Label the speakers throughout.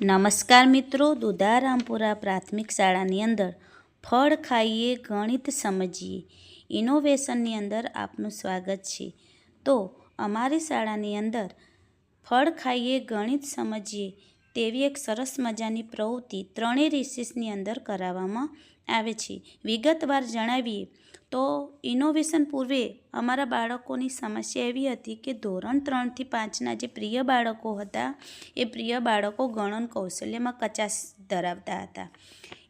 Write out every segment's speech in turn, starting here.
Speaker 1: નમસ્કાર મિત્રો, દુધારામપુરા પ્રાથમિક શાળાની અંદર ફળ ખાઈએ, ગણિત સમજીએ ઇનોવેશનની અંદર આપનું સ્વાગત છે. તો અમારી શાળાની અંદર ફળ ખાઈએ, ગણિત સમજીએ તેવી એક સરસ મજાની પ્રવૃત્તિ ત્રણેય રિસીસની અંદર કરાવવામાં આવે છે. વિગતવાર જણાવીએ તો ઇનોવેશન પૂર્વે અમારા બાળકોની સમસ્યા એવી હતી કે ધોરણ ત્રણથી પાંચના જે પ્રિય બાળકો હતા, એ પ્રિય બાળકો ગણન કૌશલ્યમાં કચાશ ધરાવતા હતા.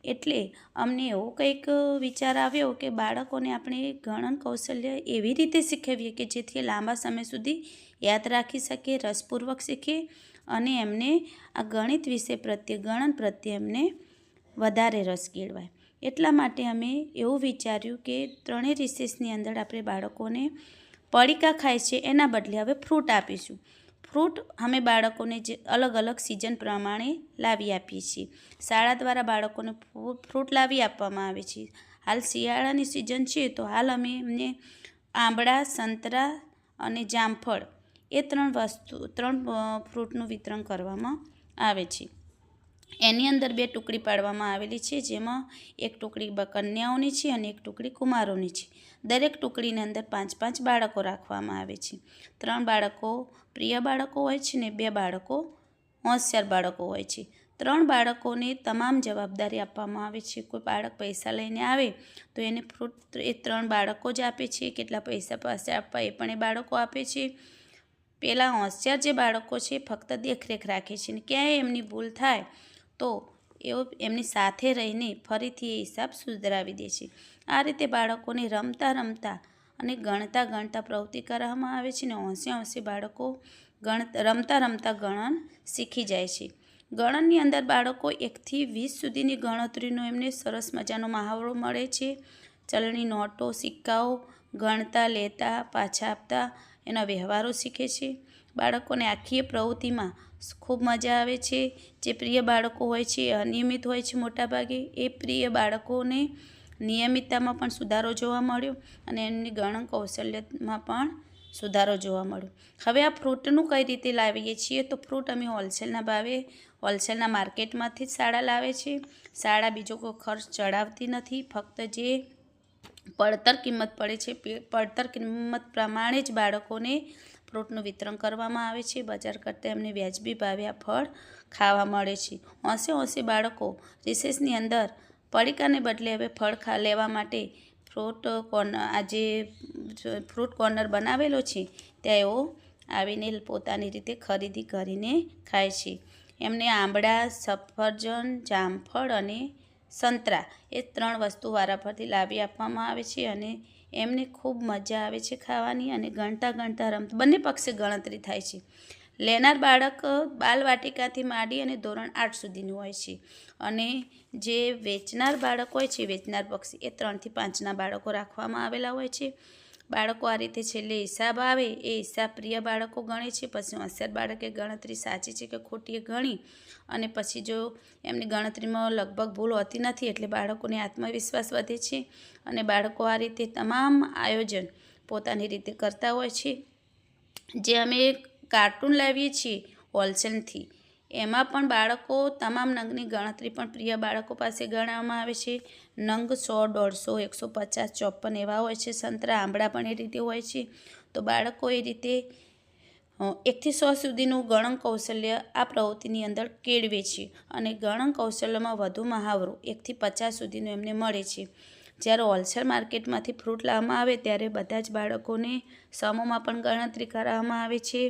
Speaker 1: એટલે અમને એવો કંઈક વિચાર આવ્યો કે બાળકોને આપણે ગણન કૌશલ્ય એવી રીતે શીખવીએ કે જેથી લાંબા સમય સુધી યાદ રાખી શકે રસપૂર્વક શીખે અને એમને આ ગણિત વિષય પ્રત્યે, ગણન પ્રત્યે એમને વધારે રસ કેળવાય. એટલા માટે અમે એવું વિચાર્યું કે ત્રણેય રિસેસની અંદર આપણે બાળકોને પડીકા ખાય છે એના બદલે હવે ફ્રૂટ આપીશું. ફ્રૂટ અમે બાળકોને જે અલગ અલગ સિઝન પ્રમાણે લાવી આપીએ છીએ. શાળા દ્વારા બાળકોને ફ્રૂટ લાવી આપવામાં આવે છે. હાલ શિયાળાની સિઝન છે તો હાલ અમે એમને આંબળા, સંતરા અને જામફળ એ ત્રણ વસ્તુ, ત્રણ ફ્રૂટનું વિતરણ કરવામાં આવે છે. એની અંદર બે ટુકડી પાડવામાં આવેલી છે, જેમાં એક ટુકડી કન્યાઓની છે અને એક ટુકડી કુમારોની છે. દરેક ટુકડીની અંદર પાંચ પાંચ બાળકો રાખવામાં આવે છે. ત્રણ બાળકો પ્રિય બાળકો હોય છે ને બે બાળકો હોશિયાર બાળકો હોય છે. ત્રણ બાળકોને તમામ જવાબદારી આપવામાં આવે છે. કોઈ બાળક પૈસા લઈને આવે તો એને ફ્રૂટ એ ત્રણ બાળકો જ આપે છે. કેટલા પૈસા પાસે આપવા એ પણ એ બાળકો આપે છે. પેલા હોશિયાર જે બાળકો છે ફક્ત દેખરેખ રાખે છે ને ક્યાંય એમની ભૂલ થાય તો એઓ એમની સાથે રહીને ફરીથી એ હિસાબ સુધરાવી દે છે. આ રીતે બાળકોને રમતા રમતા અને ગણતા ગણતા પ્રવૃત્તિ કરવામાં આવે છે ને હોંશે હોંશે બાળકો ગણ રમતા રમતા ગણન શીખી જાય છે. ગણનની અંદર બાળકો એકથી વીસ સુધીની ગણતરીનો એમને સરસ મજાનો મહાવરો મળે છે. ચલણી નોટો, સિક્કાઓ, ગણતા, લેતા, પાછા આપતા એના વ્યવહારો શીખે છે. બાળકોને આખી પ્રવૃત્તિમાં ખૂબ મજા આવે છે. જે પ્રિય બાળકો હોય છે અનિયમિત હોય છે મોટાભાગે, એ પ્રિય બાળકોને નિયમિતતામાં પણ સુધારો જોવા મળ્યો અને એમની ગણન કૌશલ્યમાં પણ સુધારો જોવા મળ્યો. હવે આ ફ્રૂટનું કઈ રીતે લાવીએ છીએ? તો ફ્રૂટ અમે હોલસેલના ભાવે, હોલસેલના માર્કેટમાંથી જ શાળા લાવે છે. શાળા બીજો કોઈ ખર્ચ ચડાવતી નથી. ફક્ત જે પડતર કિંમત પડે છે પડતર કિંમત પ્રમાણે જ બાળકોને ફ્રૂટનું વિતરણ કરવામાં આવે છે. બજાર કરતાં એમને વ્યાજબી ભાવે આ ફળ ખાવા મળે છે. હોંશે હોંશે બાળકો રિસેસની અંદર પડીકાને બદલે હવે ફળ ખા લેવા માટે ફ્રૂટ કોર્નર આજે ફ્રૂટ કોર્નર બનાવેલો છે, ત્યાં એઓ આવીને પોતાની રીતે ખરીદી કરીને ખાય છે. એમને આંબળા, સફરજન, જામફળ અને સંતરા એ ત્રણ વસ્તુ વારાફરતી લાવી આપવામાં આવે છે અને એમને ખૂબ મજા આવે છે ખાવાની અને ગણતા ગણતા રમતા, બંને પક્ષે ગણતરી થાય છે. લેનાર બાળક બાલવાટિકાથી માંડી અને ધોરણ આઠ સુધીનું હોય છે અને જે વેચનાર બાળક હોય છે, વેચનાર પક્ષી એ ત્રણથી પાંચના બાળકો રાખવામાં આવેલા હોય છે. બાળકો આ રીતે છેલ્લે હિસાબ આવે એ હિસાબ પ્રિય બાળકો ગણે છે. પછી હોશિયાર બાળકે ગણતરી સાચી છે કે ખોટી એ ગણી અને પછી જો એમની ગણતરીમાં લગભગ ભૂલ હોતી નથી એટલે બાળકોને આત્મવિશ્વાસ વધે છે અને બાળકો આ રીતે તમામ આયોજન પોતાની રીતે કરતા હોય છે. જે અમે કાર્ટૂન લાવીએ છીએ હોલસેલથી, એમાં પણ બાળકો તમામ નંગની ગણતરી પણ પ્રિય બાળકો પાસે ગણવામાં આવે છે. નંગ, સો, દોઢસો, એકસો પચાસ ચોપન એવા હોય છે. સંતરા, આંબળા પણ એ રીતે હોય છે. તો બાળકો એ રીતે એકથી સો સુધીનું ગણન કૌશલ્ય આ પ્રવૃત્તિની અંદર કેળવે છે અને ગણન કૌશલ્યમાં વધુ મહાવરો એકથી પચાસ સુધીનું એમને મળે છે. જ્યારે હોલસેલ માર્કેટમાંથી ફ્રૂટ લાવવામાં આવે ત્યારે બધા જ બાળકોને સમૂહમાં પણ ગણતરી કરાવવામાં આવે છે.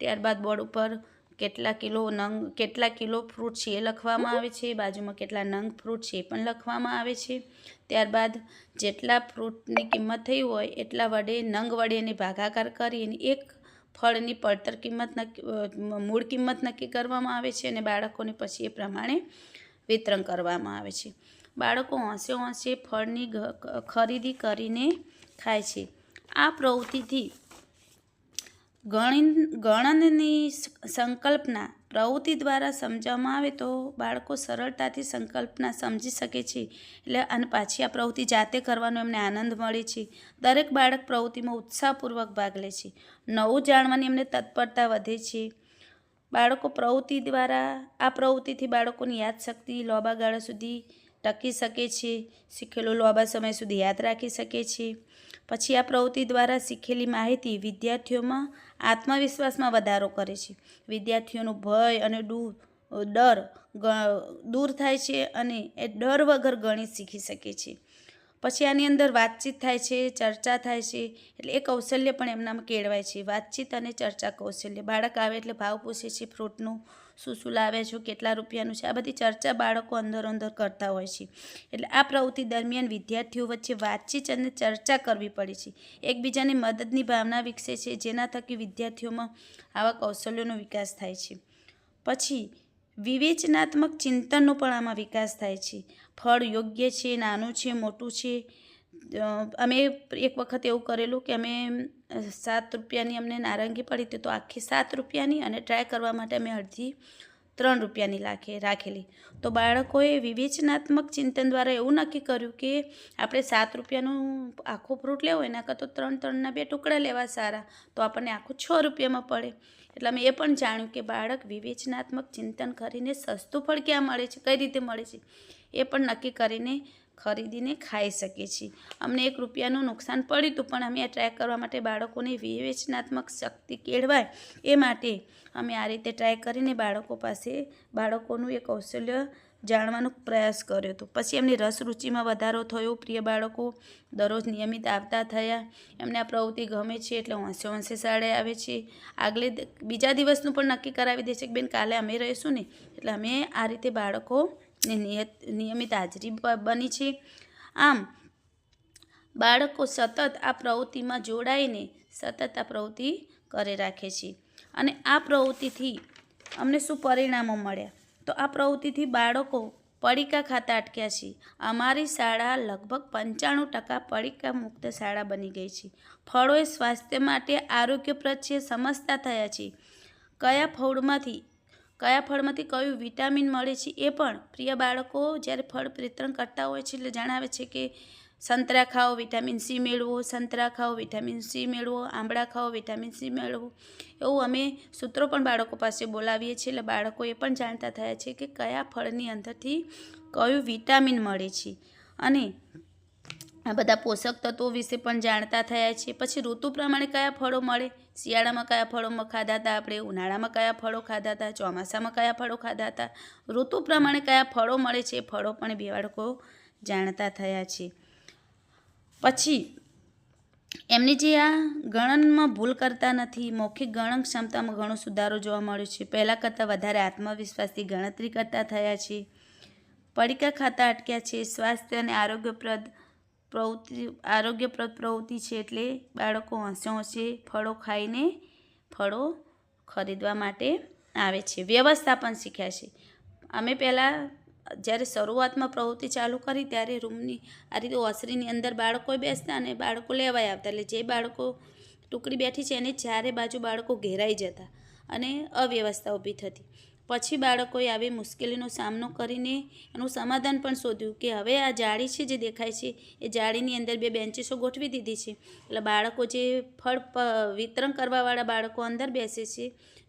Speaker 1: ત્યારબાદ બોર્ડ ઉપર કેટલા કિલો નંગ, કેટલા કિલો ફ્રૂટ છે એ લખવામાં આવે છે. બાજુમાં કેટલા નંગ ફ્રૂટ છે પણ લખવામાં આવે છે. ત્યારબાદ જેટલા ફ્રૂટની કિંમત થઈ હોય એટલા વડે નંગ વડે એને ભાગાકાર કરી અને એક ફળની પડતર કિંમત નક્કી મૂળ કિંમત નક્કી કરવામાં આવે છે અને બાળકોને પછી એ પ્રમાણે વિતરણ કરવામાં આવે છે. બાળકો હોંશે હોંશે ફળની ખરીદી કરીને ખાય છે. આ પ્રવૃત્તિથી ગણિન, ગણનની સંકલ્પના પ્રવૃત્તિ દ્વારા સમજાવવામાં આવે તો બાળકો સરળતાથી સંકલ્પના સમજી શકે છે. એટલે અને પાછી આ પ્રવૃત્તિ જાતે કરવાનો એમને આનંદ મળે છે. દરેક બાળક પ્રવૃત્તિમાં ઉત્સાહપૂર્વક ભાગ લે છે. નવું જાણવાની એમને તત્પરતા વધે છે. બાળકો પ્રવૃત્તિ દ્વારા, આ પ્રવૃત્તિથી બાળકોની યાદશક્તિ લાંબા ગાળા સુધી ટકી શકે છે, શીખેલું લાંબા સમય સુધી યાદ રાખી શકે છે. પછી આ પ્રવૃત્તિ દ્વારા શીખેલી માહિતી વિદ્યાર્થીઓમાં આત્મવિશ્વાસમાં વધારો કરે છે. વિદ્યાર્થીઓનો ભય અને ડૂ ડર દૂર થાય છે અને એ ડર વગર ગણિત શીખી શકે છે. પછી આની અંદર વાતચીત થાય છે, ચર્ચા થાય છે, એટલે એ કૌશલ્ય પણ એમનામાં કેળવાય છે. વાતચીત અને ચર્ચા કૌશલ્ય. બાળક આવે એટલે ભાવ પૂછે છે, ફ્રૂટનું શું શું લાવે છો? કેટલા રૂપિયાનું છે? આ બધી ચર્ચા બાળકો અંદર અંદર કરતા હોય છે. એટલે આ પ્રવૃત્તિ દરમિયાન વિદ્યાર્થીઓ વચ્ચે વાતચીત અને ચર્ચા કરવી પડે છે. એકબીજાની મદદની ભાવના વિકસે છે, જેના થકી વિદ્યાર્થીઓમાં આવા કૌશલ્યોનો વિકાસ થાય છે. પછી વિવેચનાત્મક ચિંતનનો પણ આમાં વિકાસ થાય છે. ફળ યોગ્ય છે, નાનું છે, મોટું છે. અમે એક વખત એવું કરેલું કે અમે સાત રૂપિયાની અમને નારંગી પડી હતી તો આખી સાત રૂપિયાની અને ટ્રાય કરવા માટે અમે અડધી ત્રણ રૂપિયાની લાખે રાખેલી. તો બાળકોએ વિવેચનાત્મક ચિંતન દ્વારા એવું નક્કી કર્યું કે આપણે સાત રૂપિયાનું આખું ફ્રૂટ લેવું એના કરતાં ત્રણ ત્રણના બે ટુકડા લેવા સારા. તો આપણને આખું છ રૂપિયામાં પડે. એટલે અમે એ પણ જાણ્યું કે બાળક વિવેચનાત્મક ચિંતન કરીને સસ્તું ફળ ક્યાં મળે છે, કઈ રીતે મળે છે, એ પણ નક્કી કરીને ખરીદીને ખાઈ શકીએ છીએ. અમને એક રૂપિયાનું નુકસાન પડ્યું હતું, પણ અમે આ ટ્રાય કરવા માટે બાળકોને વિવેચનાત્મક શક્તિ કેળવાય એ માટે અમે આ રીતે ટ્રાય કરીને બાળકો પાસે બાળકોનું એ કૌશલ્ય જાણવાનો પ્રયાસ કર્યો હતો. પછી એમની રસ રુચિમાં વધારો થયો. પ્રિય બાળકો દરરોજ નિયમિત આવતા થયા. એમને આ પ્રવૃત્તિ ગમે છે એટલે વાંસે વાંસે શાળે આવે છે. આગલે બીજા દિવસનું પણ નક્કી કરાવી દે છે કે બેન કાલે અમે રહીશું ને. એટલે અમે આ રીતે બાળકોને નિયત, નિયમિત હાજરી બની છે. આમ, બાળકો સતત આ પ્રવૃત્તિમાં જોડાઈને સતત આ પ્રવૃત્તિ કરી રાખે છે. અને આ પ્રવૃત્તિથી અમને શું પરિણામો મળ્યા? તો આ પ્રવૃત્તિથી બાળકો પડીકા ખાતા અટક્યા છે. અમારી શાળા લગભગ પંચાણું ટકા પડીકા મુક્ત શાળા બની ગઈ છે. ફળોએ સ્વાસ્થ્ય માટે આરોગ્યપ્રદ છે સમજતા થયા છે. કયા ફળમાંથી કયા ફળમાંથી કયું વિટામિન મળે છે એ પણ પ્રિય બાળકો જ્યારે ફળ વિતરણ કરતા હોય છે એટલે જણાવે છે કે સંતરા ખાઓ, વિટામિન સી મેળવો, સંતરા ખાઓ, વિટામિન સી મેળવો, આંબળા ખાઓ, વિટામિન સી મેળવો. એવું અમે સૂત્રો પણ બાળકો પાસે બોલાવીએ છીએ. એટલે બાળકો એ પણ જાણતા થયા છે કે કયા ફળની અંદરથી કયું વિટામિન મળે છે. અને આ બધા પોષક તત્વો વિશે પણ જાણતા થયા છે. પછી ઋતુ પ્રમાણે કયા ફળો મળે? શિયાળામાં કયા ફળો ખાધા હતા આપણે? ઉનાળામાં કયા ફળો ખાધા હતા? ચોમાસામાં કયા ફળો ખાધા હતા? ઋતુ પ્રમાણે કયા ફળો મળે છે ફળો પણ બે બાળકો જાણતા થયા છે. પછી એમની જે આ ગણનમાં ભૂલ કરતા નથી, મૌખિક ગણન ક્ષમતામાં ઘણો સુધારો જોવા મળ્યો છે. પહેલાં કરતાં વધારે આત્મવિશ્વાસથી ગણતરી કરતા થયા છે. પડીકા ખાતા અટક્યા છે. સ્વાસ્થ્ય અને આરોગ્યપ્રદ પ્રવૃત્તિ આરોગ્યપ્રદ પ્રવૃત્તિ છે એટલે બાળકો હોંશે હોંશે ફળો ખાઈને ફળો ખરીદવા માટે આવે છે. વ્યવસ્થાપન શીખ્યા છે. અમે પહેલાં જ્યારે શરૂઆતમાં પ્રવૃત્તિ ચાલુ કરી ત્યારે રૂમની, આ રીતે ઓસરીની અંદર બાળકો બેસતા અને બાળકો લેવાય આવતા. એટલે જે બાળકો ટુકડી બેઠી છે, એની ચારે બાજુ બાળકો ઘેરાઈ જતા અને અવ્યવસ્થા ઊભી થતી. પછી બાળકોએ આવી મુશ્કેલીનો સામનો કરીને એનું સમાધાન પણ શોધ્યું કે હવે આ જાળી છે જે દેખાય છે, એ જાળીની અંદર બે બેન્ચીસો ગોઠવી દીધી છે. એટલે બાળકો જે ફળ વિતરણ કરવાવાળા બાળકો અંદર બેસે છે,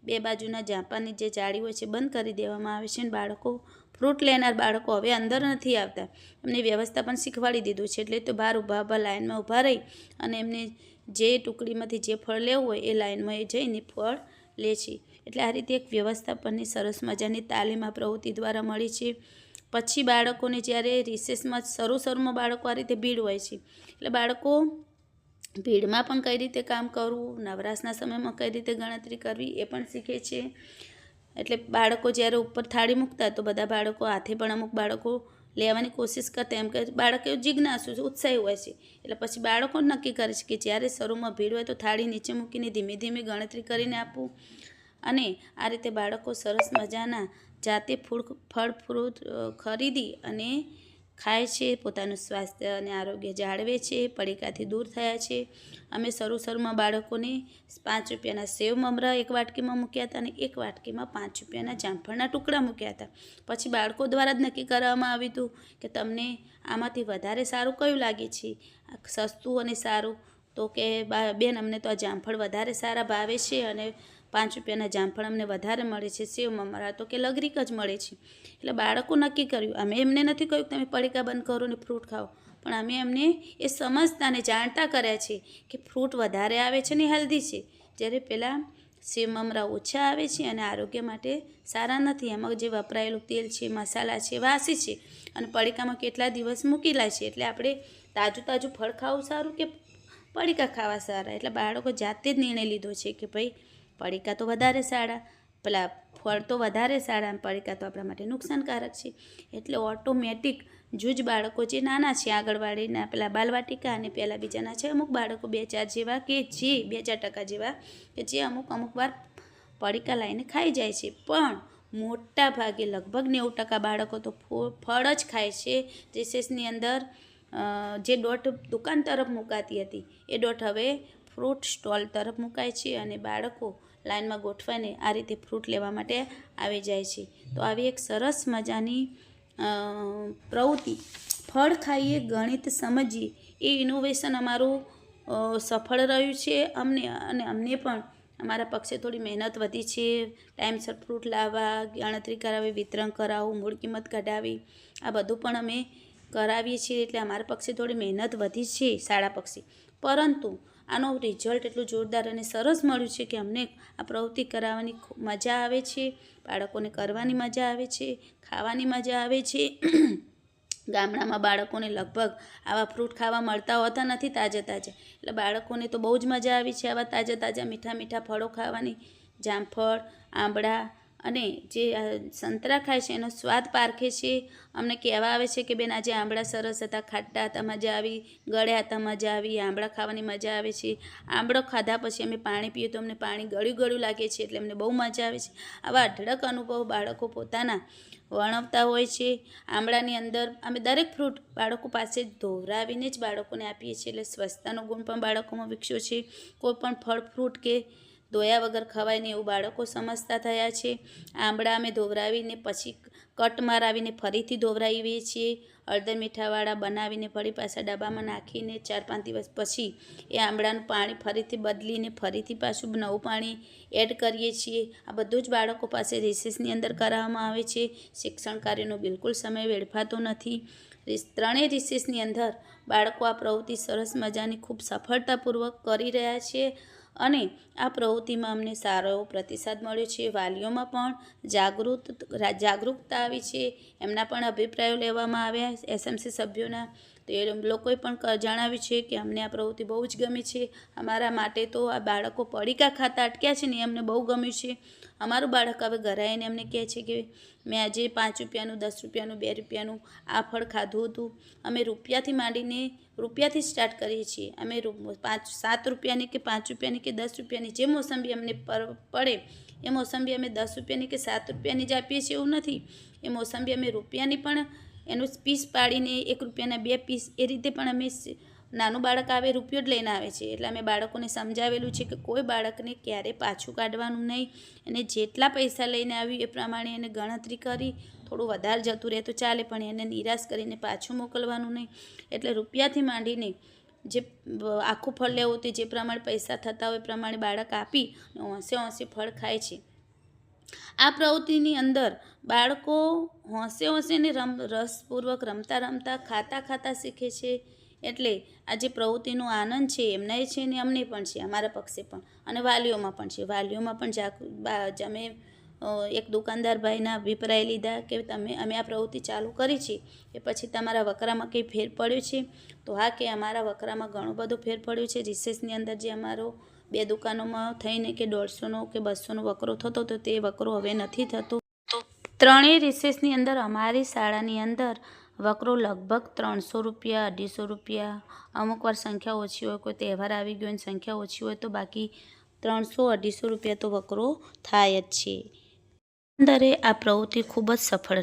Speaker 1: બે બાજુના જાપાની જે જાળી હોય છે બંધ કરી દેવામાં આવે છે અને બાળકો ફ્રૂટ લેનાર બાળકો હવે અંદર નથી આવતા. એમને વ્યવસ્થા પણ શીખવાડી દીધું છે. એટલે તો બહાર ઊભા ઊભા લાઇનમાં ઊભા રહી અને એમને જે ટુકડીમાંથી જે ફળ લેવું હોય એ લાઇનમાં એ જઈને ફળ લે છે. એટલે આ રીતે એક વ્યવસ્થાપનની સરસ મજાની તાલીમ આ પ્રવૃત્તિ દ્વારા મળી છે. પછી બાળકોને જ્યારે રિસેસમાં શરૂ શરૂમાં બાળકો આ રીતે ભીડ હોય છે. એટલે બાળકો ભીડમાં પણ કઈ રીતે કામ કરવું, નવરાશના સમયમાં કઈ રીતે ગણતરી કરવી એ પણ શીખે છે. એટલે બાળકો જ્યારે ઉપર થાળી મૂકતા તો બધા બાળકો હાથે પણ અમુક બાળકો લેવાની કોશિશ કરતા એમ કે બાળક એવું જિજ્ઞાસુ ઉત્સાહી હોય છે. એટલે પછી બાળકો નક્કી કરે છે કે જ્યારે શરૂમાં ભીડ હોય તો થાળી નીચે મૂકીને ધીમે ધીમે ગણતરી કરીને આપવું. અને આ રીતે બાળકો સરસ મજાના જાતે ફૂડ, ફળ, ફ્રૂટ ખરીદી અને ખાય છે, પોતાનું સ્વાસ્થ્ય અને આરોગ્ય જાળવે છે, પડીકાથી દૂર થયા છે. અમે શરૂ શરૂમાં બાળકોને પાંચ રૂપિયાના સેવ મમરા એક વાટકીમાં મૂક્યા હતા અને એક વાટકીમાં પાંચ રૂપિયાના જામફળના ટુકડા મૂક્યા હતા. પછી બાળકો દ્વારા જ નક્કી કરવામાં આવ્યું હતું કે તમને આમાંથી વધારે સારું કયું લાગે છે? સસ્તું અને સારું? તો કે બેન, અમને તો આ જામફળ વધારે સારા ભાવે છે અને પાંચ રૂપિયાના જામફળ અમને વધારે મળે છે સેવ મમરા તો કે લગરીક જ મળે છે. એટલે બાળકો નક્કી કર્યું, અમે એમને નથી કહ્યું તમે પડીકા બંધ કરો ને ફ્રૂટ ખાઓ. પણ અમે એમને એ સમજતા અને જાણતા કર્યા છે કે ફ્રૂટ વધારે આવે છે ને હેલ્ધી છે. જ્યારે પહેલાં સેવ મમરા ઓછા આવે છે અને આરોગ્ય માટે સારા નથી. એમાં જે વપરાયેલું તેલ છે, મસાલા છે, વાસી છે અને પડીકામાં કેટલા દિવસ મૂકેલા છે. એટલે આપણે તાજું તાજું ફળ ખાવું સારું કે પડીકા ખાવા સારા? એટલે બાળકો જાતે જ નિર્ણય લીધો છે કે ભાઈ પડીકા તો વધારે સારા, પેલા ફળ તો વધારે સારા પડીકા તો આપણા માટે નુકસાનકારક છે. એટલે ઓટોમેટિક જૂજ બાળકો જે નાના છે આગળવાળીના પેલા બાલવાટિકા અને પહેલાં બીજાના છે, અમુક બાળકો બે ચાર જેવા કે જે બે ચાર ટકા જેવા કે જે અમુક અમુક વાર પડીકા લાવીને ખાઈ જાય છે. પણ મોટા ભાગે લગભગ નેવું ટકા બાળકો તો ફળ જ ખાય છે. રિસેસની અંદર જે દોટ દુકાન તરફ મુકાતી હતી, એ દોટ હવે ફ્રૂટ સ્ટોલ તરફ મુકાય છે અને બાળકો લાઇનમાં ગોઠવાઈને આ રીતે ફ્રૂટ લેવા માટે આવી જાય છે. તો આવી એક સરસ મજાની પ્રવૃત્તિ. ફળ ખાઈએ, ગણિત સમજીએ. એ ઇનોવેશન અમારું સફળ રહ્યું છે. અમને, અને અમને પણ અમારા પક્ષે થોડી મહેનત વધી છે. ટાઈમસર ફ્રૂટ લાવવા, ગણતરી કરાવી, વિતરણ કરાવવું, મૂળ કિંમત કઢાવી, આ બધું પણ અમે કરાવીએ છીએ. એટલે અમારા પક્ષે થોડી મહેનત વધી છે શાળા પક્ષે. પરંતુ આનો રિઝલ્ટ એટલું જોરદાર અને સરસ મળ્યું છે કે અમને આ પ્રવૃત્તિ કરાવવાની મજા આવે છે, બાળકોને કરવાની મજા આવે છે, ખાવાની મજા આવે છે. ગામડામાં બાળકોને લગભગ આવા ફ્રૂટ ખાવા મળતા હોતા નથી તાજા તાજા. એટલે બાળકોને તો બહુ જ મજા આવી છે આવા તાજા તાજા મીઠા મીઠા ફળો ખાવાની. જામફળ, આંબળા અને જે સંતરા ખાય છે, એનો સ્વાદ પારખે છે. અમને કહેવા આવે છે કે બેન, આજે આંબળા સરસ હતા, ખાટા હતા, મજા આવી. ગળ્યા હતા મજા આવી, આંબળા ખાવાની મજા આવે છે. આંબળો ખાધા પછી અમે પાણી પીએ તો અમને પાણી ગળ્યું ગળ્યું લાગે છે એટલે અમને બહુ મજા આવે છે. આવા અઢળક અનુભવ બાળકો પોતાના વર્ણવતા હોય છે. આંબળાની અંદર અમે દરેક ફ્રૂટ બાળકો પાસે ધોરાવીને જ બાળકોને આપીએ છીએ. એટલે સ્વચ્છતાનો ગુણ પણ બાળકોમાં વિકસ્યો છે. કોઈ પણ ફળ, ફ્રૂટ કે ધોયા વગર ખવાય ને એવું બાળકો સમજતા થયા છે. આંબળા અમે ધોવરાવીને પછી કટ મારાવીને ફરીથી ધોવરાવીએ છીએ. હળદર મીઠાવાળા બનાવીને ફરી પાછા ડબ્બામાં નાખીને ચાર પાંચ દિવસ પછી એ આંબળાનું પાણી ફરીથી બદલીને ફરીથી પાછું નવું પાણી એડ કરીએ છીએ. આ બધું જ બાળકો પાસે રિસેસની અંદર કરાવવામાં આવે છે. શિક્ષણ કાર્યનો બિલકુલ સમય વેડફાતો નથી. ત્રણેય રિસેસની અંદર બાળકો આ પ્રવૃત્તિ સરસ મજાની ખૂબ સફળતાપૂર્વક કરી રહ્યા છે. અને આ પ્રવૃત્તિમાં અમને સારો એવો પ્રતિસાદ મળ્યો છે. વાલીઓમાં પણ જાગૃત, જાગૃતતા આવી છે. એમના પણ અભિપ્રાયો લેવામાં આવ્યા. એસએમસી સભ્યોના તો એ લોકોએ પણ જણાવ્યું છે કે અમને આ પ્રવૃત્તિ બહુ જ ગમી છે. અમારા માટે તો આ બાળકો પડીકા ખાતા અટક્યા છે ને એ અમને બહુ ગમ્યું છે. અમારું બાળક હવે ઘરે આવીને અમને કહે છે કે મેં આજે પાંચ રૂપિયાનું, દસ રૂપિયાનું, બે રૂપિયાનું આ ફળ ખાધું હતું. અમે રૂપિયાથી માંડીને રૂપિયાથી સ્ટાર્ટ કરીએ છીએ. અમે પાંચ, સાત રૂપિયાની કે પાંચ રૂપિયાની કે દસ રૂપિયાની જે મોસંબી અમને પડે, એ મોસંબી અમે દસ રૂપિયાની કે સાત રૂપિયાની જ આપીએ છીએ એવું નથી. એ મોસંબી અમે રૂપિયાની પણ એનું પીસ પાડીને એક રૂપિયાના બે પીસ, એ રીતે પણ અમે નાનું બાળક આવે રૂપિયો જ લઈને આવે છે. એટલે અમે બાળકોને સમજાવેલું છે કે કોઈ બાળકને ક્યારે પાછું કાઢવાનું નહીં. અને જેટલા પૈસા લઈને આવ્યું એ પ્રમાણે એને ગણતરી કરી, થોડું વધારે જતું રહે તો ચાલે, પણ એને નિરાશ કરીને પાછું મોકલવાનું નહીં. એટલે રૂપિયાથી માંડીને જે આખું ફળ લેવું તે જે પ્રમાણે પૈસા થતા હોય એ પ્રમાણે બાળક આપી અને હોંશે હોંશે ફળ ખાય છે. આ પ્રવૃત્તિની અંદર બાળકો હોંશે હોંશે ને રમ, રસપૂર્વક રમતા રમતા ખાતા ખાતા શીખે છે. એટલે આ જે પ્રવૃત્તિનો આનંદ છે એમને છે ને અમને પણ છે, અમારા પક્ષે પણ અને વાલીઓમાં પણ છે. વાલીઓમાં પણ જાગૃત અમે એક દુકાનદાર ભાઈના અભિપ્રાય લીધા કે તમે, અમે આ પ્રવૃત્તિ ચાલુ કરી છે એ પછી તમારા વકરામાં કંઈ ફેર પડ્યો છે? તો હા કે અમારા વકરામાં ઘણો બધો ફેર પડ્યો છે. રિસેસની અંદર જે અમારો બે દુકાનોમાં થઈને કે દોઢસોનો કે બસોનો વકરો થતો તો તે વકરો હવે નથી થતો. ત્રણેય રિસેસની અંદર અમારી શાળાની અંદર વકરો લગભગ ત્રણસો રૂપિયા અઢીસો રૂપિયા અમુક વાર સંખ્યા ઓછી હોય કોઈ તહેવાર આવી ગયો અને સંખ્યા ઓછી હોય તો બાકી ત્રણસો અઢીસો રૂપિયા તો વકરો થાય જ છે. અંદરે આ પ્રવૃત્તિ ખૂબ જ સફળ